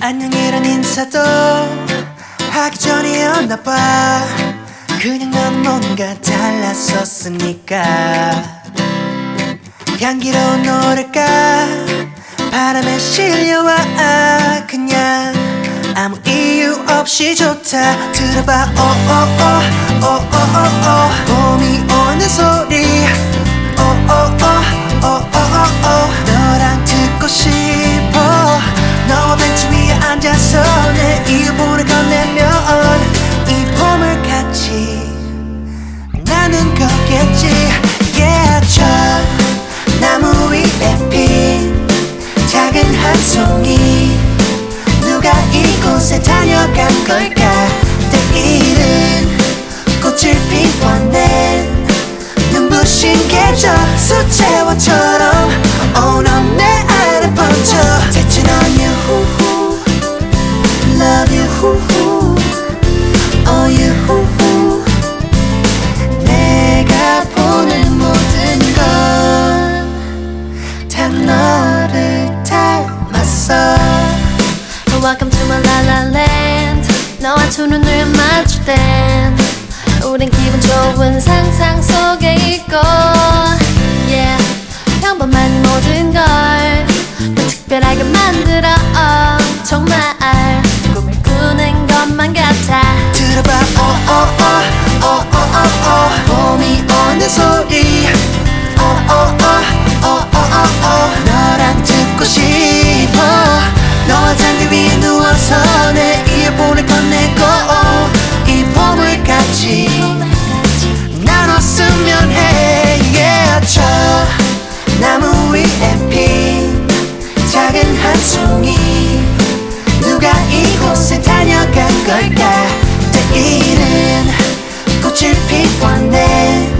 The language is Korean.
안녕이란 인사도 하기 전이었나 봐. 그냥 넌 뭔가 달랐었으니까. 향기로운 노래가 바람에 실려와. 그냥 아무 이유 없이 좋다. 들어봐. 오오오 오오오오 봄이 오는 소리 거겠지 Yeah 저 나무 위에 핀 작은 한 송이 누가 이곳에 다녀간 걸까? 내일은 꽃을 피워낸 눈부신 계절 수채화처럼 우린 기분 좋은 상상 속에 있고 Yeah. 평범한 모든 걸더 특별하게 만들어. 정말 꿈을 꾸는 것만 같아. 들어봐 오오오오오오오 봄이 오는 소리. 오오 단송이 누가 이곳에 다녀간 걸까? 내일은 꽃을 피웠네.